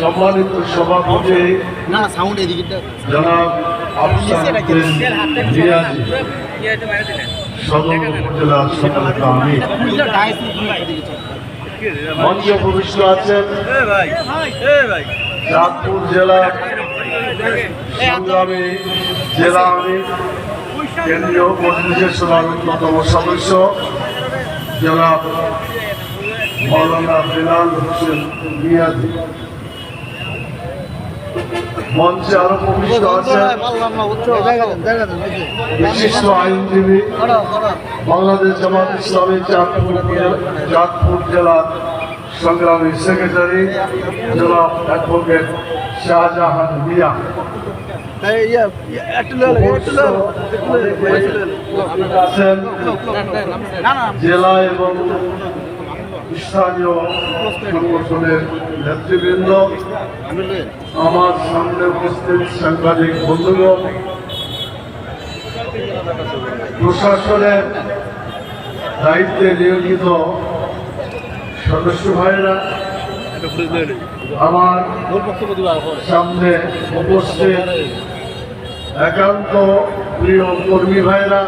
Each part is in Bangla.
সম্মানিত সভাপতি না সাউন্ড এদিকে জনাব আফসার উদ্দিন রিয়াজি সদর উপজেলার সম্মানিত আমি মঞ্চে উপবিষ্ট আছেন চাঁদপুর জেলা সংগ্রামী জেলা আমি কেন্দ্রীয় মজলিসের সভার অন্যতম সদস্য জনাব মৌলানা বিলাল হোসেন মিয়াজি মঞ্চে আরও উপবিষ্ট আছেন বিশিষ্ট আইনজীবী বাংলাদেশ জামাত ইসলামী চাঁদপুর জেলা- চাঁদপুর জেলার সংগ্রামী সেক্রেটারি জনাব অ্যাডভোকেট শাহজাহান মিয়া জেলা এবং নেতৃবৃন্দ, আমার সামনে উপস্থিত সাংবাদিক বন্ধুগণ, প্রশাসনের দায়িত্বে নিয়োজিত সদস্য ভাইরা আমার সামনে উপস্থিত একান্ত প্রিয় কর্মী ভাইরা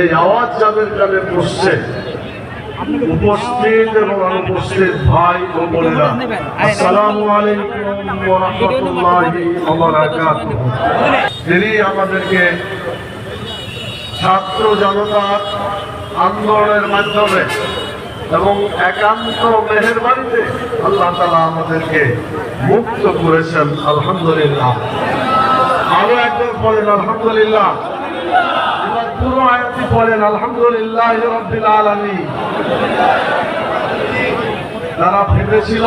এই আওয়াজ যাদের কানে বসছে উপস্থিত এবং অনুপস্থিত ভাই ও বোনেরা, আসসালামু আলাইকুম ওয়া রাহমাতুল্লাহি ওয়া বারাকাতুহু। তিনি আমাদেরকে ছাত্র জনতার আন্দোলনের মাধ্যমে এবং একান্ত মেহেরবানিতে আল্লাহ তালা আমাদেরকে মুক্ত করেছেন, আলহামদুলিল্লাহ। আরও একবার বলেন, আলহামদুলিল্লাহ। পুরো আয়াতি বলেন আলহামদুলিল্লাহ আলামিন। তারা ভেবেছিল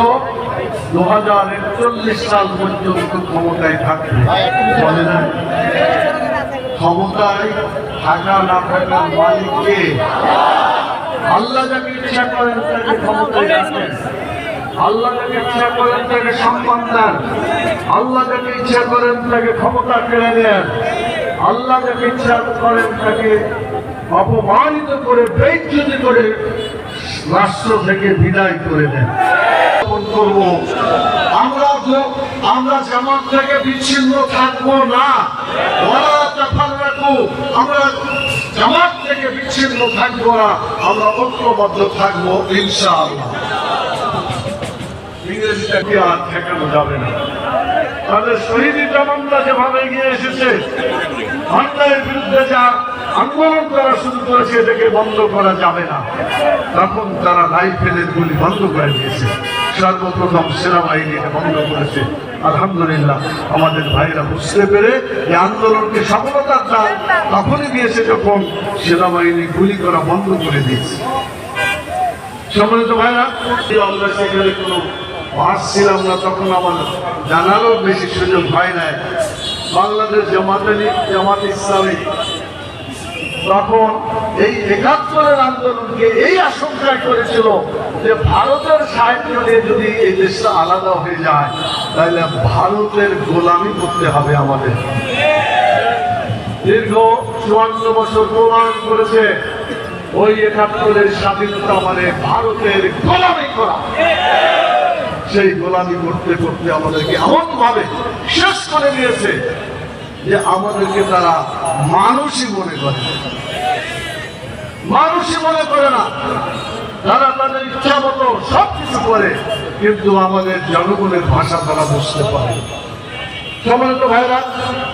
দু হাজার একচল্লিশ সাল পর্যন্ত ক্ষমতায় থাকবে, বলে না ক্ষমতায় থাকা না থাকার মালিককে আল্লাহ যাকে ইচ্ছা করেন তাকে ক্ষমতায় রাখেন। আল্লাহ যাকে ইচ্ছা করেন তাকে সম্মান দেন। আল্লাহ যাকে ইচ্ছা করেন তাকে ক্ষমতা কেড়ে নেন। আল্লাহ যাকে ইচ্ছা করেন তাকে অপমানিত করে বেজ্জতি করে রাষ্ট্র থেকে বিদায় করে দেন। করব, আমরা আমরা থেকে বিচ্ছিন্ন থাকব না। আমরা থেকে বিচ্ছিন্ন থাকব না, আমরা থাকব ইংরেজিটাকে আর ঠেকানো যাবে না। তাদের শহীদ জমানরা যেভাবে এগিয়ে এসেছে অন্যায়ের বিরুদ্ধে যা আন্দোলন করা শুরু করেছে, এটাকে বন্ধ করা যাবে না। তখন তারা রাইফেলের গুলি বন্ধ করে দিয়েছে। সর্বপ্রথম সেনাবাহিনী বন্ধ করেছে। আলহামদুলিল্লাহ, আমাদের ভাইরা বুঝতে পেরে এই আন্দোলনকে সফলতার দান তখনই দিয়েছে যখন সেনাবাহিনী গুলি করা বন্ধ করে দিয়েছে। সম্মানিত ভাইরা সেখানে কোনো আসছিলাম না, তখন আমার জানারও বেশি সুযোগ হয় নাই। বাংলাদেশ জামাতে জামাত ইসলামী। তখন এই একাত্তরের আন্দোলনকে এই আশঙ্কায় করেছিল যে ভারতের সাহায্য নিয়ে যদি এই দেশটা আলাদা হয়ে যায়, তাহলে ভারতের গোলামি করতে হবে আমাদের। দীর্ঘ চুয়ান্ন বছর প্রমাণ করেছে ওই একাত্তরের স্বাধীনতা মানে ভারতের গোলামি করা। সেই গোলামি করতে করতে আমাদেরকে এমন ভাবে শেষ করে দিয়েছে যে আমাদেরকে তারা মানুষই মনে করে মানুষই মনে করে না। তারা তাদের ইচ্ছা মতো সব কিছু করে, কিন্তু আমাদের জনগণের ভাষা তারা বুঝতে পারে সম্মানিত ভাইরা,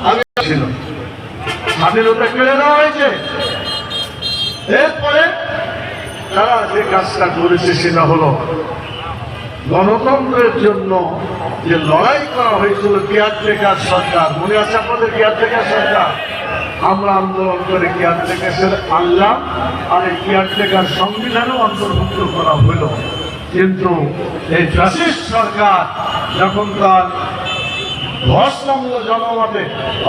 আমি ছিল। স্বাধীনতা কেড়ে নেওয়া হয়েছে। এরপরে তারা যে কাজটা করেছে সেটা হলো গণতন্ত্রের জন্য যে লড়াই করা হয়েছিল কেয়ারটেকার সরকার, মনে আছে আপনাদের কেয়ারটেকার সরকার? আমরা আন্দোলন করে কেয়ারটেকার আনলাম আর এই কেয়ারটেকার সংবিধানও অন্তর্ভুক্ত করা হলো। কিন্তু এই ফ্যাসিস্ট সরকার যখন তার ধর্ষণামূল জনমতে,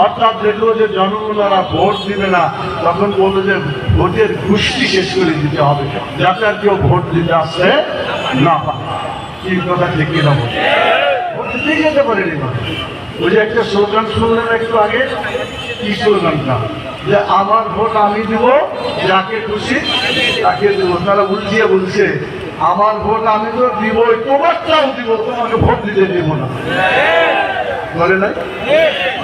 অর্থাৎ দেখল যে জনগণরা ভোট দিবে না, তখন বলল যে ভোটের গোষ্ঠী শেষ করে দিতে হবে। যাতে আর কেউ ভোট দিতে আসতে না পারে কি কথা ঠিক কিনা দিতেই যেতে পারেনি। ওই যে একটা স্লোগান শুনলেন একটু আগে, কি স্লোগানটা যে আমার ভোট আমি দিব, যাকে খুশি তাকে দেবো। তারা উল্টিয়ে বলছে, আমার ভোট আমি তো দিবই তোমারটাও দিব, তোমাকে ভোট দিতে দিব না। বলে নাই?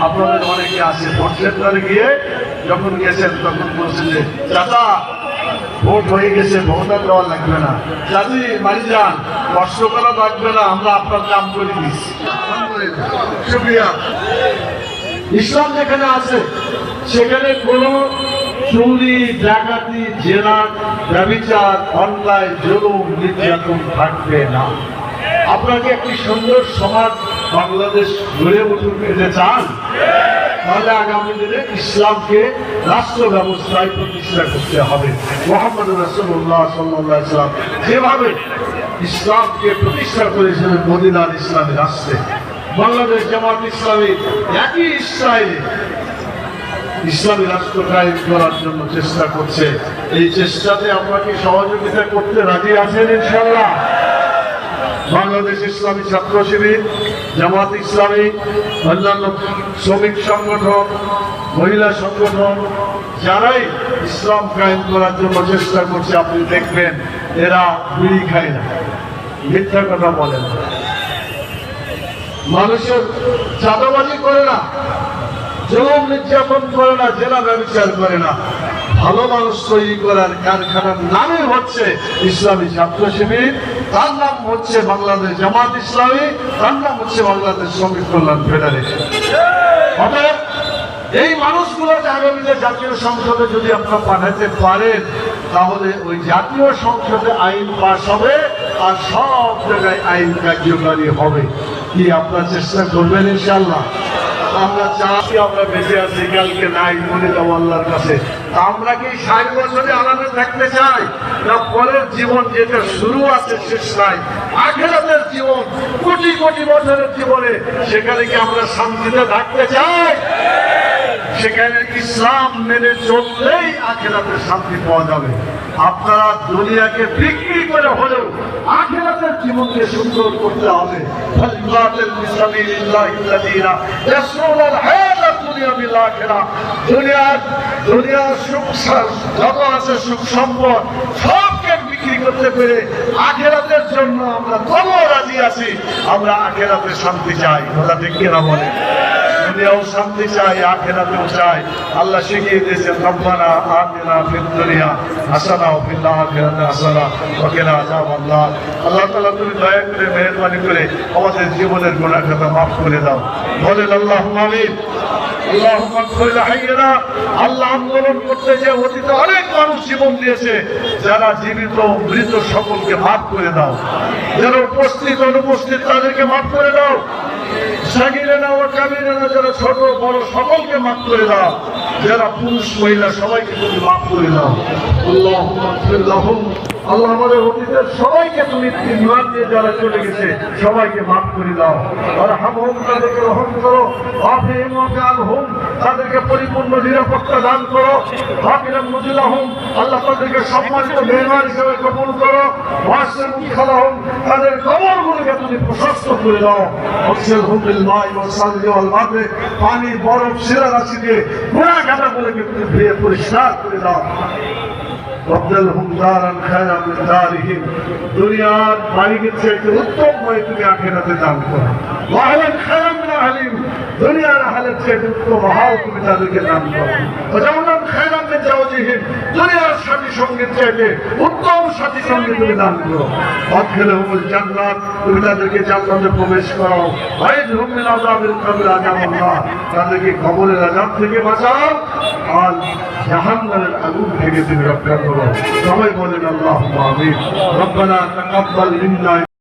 আপনাদের অনেকে আছে। ভোট সেন্টারে গিয়ে যখন গেছেন, তখন বলছেন যে, চাচা ভোট হয়ে গেছে ভোট দেওয়া লাগবে না। চাচি বাড়ি যান কষ্ট করা লাগবে না, আমরা আপনার কাম করে দিচ্ছি শুক্রিয়া। ইসলাম যেখানে আছে, সেখানে কোনো চুরি, ডাকাতি, জেনা, ব্যবচার, অন্যায়, জুলুম, নির্যাতন থাকবে না। আপনাকে একটি সুন্দর সমাজ বাংলাদেশ গড়ে উঠুক পেতে চান? তাহলে আগামী দিনে ইসলামকে রাষ্ট্র ব্যবস্থায় প্রতিষ্ঠা করতে হবে। মোহাম্মদ রসুল্লাহ সাল্লাহ ইসলাম যেভাবে ইসলামকে প্রতিষ্ঠা করেছিলেন মদিনার ইসলামী রাষ্ট্রে, বাংলাদেশ জামাত ইসলামী একই ইসরায়েলে ইসলামী রাষ্ট্র কায়েম করার জন্য চেষ্টা করছে। এই চেষ্টাতে আপনাকে সহযোগিতা করতে রাজি আছেন ইনশাল্লাহ বাংলাদেশ ইসলামী ছাত্র শিবির, জামাত ইসলামী, অন্যান্য শ্রমিক সংগঠন, মহিলা সংগঠন, যারাই ইসলাম কায়েম করার জন্য চেষ্টা করছে, আপনি দেখবেন, এরা বিড়ি খায় না মিথ্যা কথা বলেন না। মানুষের চাঁদাবাজি করে না, জুলুম নির্যাতন করে না, জেলা ব্যবচার করে না ভালো মানুষ তৈরি করার কারখানার নামে হচ্ছে ইসলামী ছাত্র শিবির। তার নাম হচ্ছে বাংলাদেশ জামাত ইসলামী, তার নাম হচ্ছে বাংলাদেশ শ্রমিক কল্যাণ ফেডারেশন। এই মানুষগুলোকে আগামীতে জাতীয় সংসদে যদি আপনারা পাঠাতে পারেন, তাহলে ওই জাতীয় সংসদে আইন পাশ হবে আর সব জায়গায় আইন কার্যকারী হবে। কি আপনার চেষ্টা করবেন ইনশাল্লাহ আমরা চাই আমরা বেঁচে আছি, কালকে নাই, মনে যাব আল্লাহর কাছে। আমরা কি ষাট বছরে আলাদা থাকতে চাই? না পরের জীবন যেটা শুরু আছে, শেষ নাই। আখেরাতের জীবন, কোটি কোটি বছরের জীবনে সেখানে কি আমরা শান্তিতে থাকতে চাই? সেখানে ইসলাম মেনে চললেই আখেরাতে শান্তি পাওয়া যাবে। আপনারা দুনিয়াকে বিক্রি করে হলেও আখেরাতের জীবনকে সুন্দর করতে হবে। মিসাবিল্লাহিল্লাযীনা ইয়াসরুনাল হায়াতাদ দুনিয়া শান্তি চাই। কথা ঠিক কিনা বলে দুনিয়াও শান্তি চাই, আখেরাতেও চাই। আল্লাহ শিখিয়ে আল্লাহ তুমি দয়া করে, মেহেরবানি করে আমাদের জীবনের গুনাহ মাফ করে দাও। বলেন ইগফির লাহাইয়িনা আল্লাহ আন্দোলন করতে যে অতীতে অনেক মানুষ জীবন দিয়েছে, যারা জীবিত, মৃত সকলকে মাফ করে দাও। যারা অনুপস্থিত, তাদেরকে মাফ করে দাও। সাগিরেনা ও কাবিরেনা যারা ছোট, বড়, সকলকে মাফ করে দাও। যারা পুরুষ, মহিলা, সবাইকে তুমি মাফ করে দাও। আল্লাহ আল্লাহ আমাদের অতীতের সবাইকে তুমি ইমান যারা চলে গেছে, সবাইকে মাফ করে দাও। আর হাম হোম তাদেরকে রহম করো। আফিম হোম তাদেরকে পরিপূর্ণ নিরাপত্তা দান করো। হাকিরাম আল্লাহ তাদেরকে সম্মানিত মেহমান হিসেবে কবুল করো। তাদের কবর গুলোকে তুমি প্রশস্ত করে দাও। পানি, বরফ সেরা রাশি দিয়ে পুরা গাঁটাগুলোকে তুমি ধুয়ে পরিষ্কার করে দাও। বদলহুম দারান খায়রা মিন দুনিয়ার বাড়িকে চেয়ে উত্তম হয়ে তুমি আখেরাতে দান করো। আহলিম দুনিয়ার আহলের চাইতে উত্তম তুমি তাদেরকে দান করো। দুনিয়ার সাথী সংগীত উত্তম সাথী সঙ্গী তুমি করো। অদখিলহুমুল জান্নাত, তুমি তাদেরকে জান্নাতে প্রবেশ করো ওয়াইদহুম মিন আযাবিল কবর তাদেরকে কবরের আযাব থেকে বাঁচাও। আর জাহান্নামের আগুন থেকে তুমি রক্ষা করো। সবাই বলেন আল্লাহ আমিন। রব্বানা তাকাব্বাল মিন্না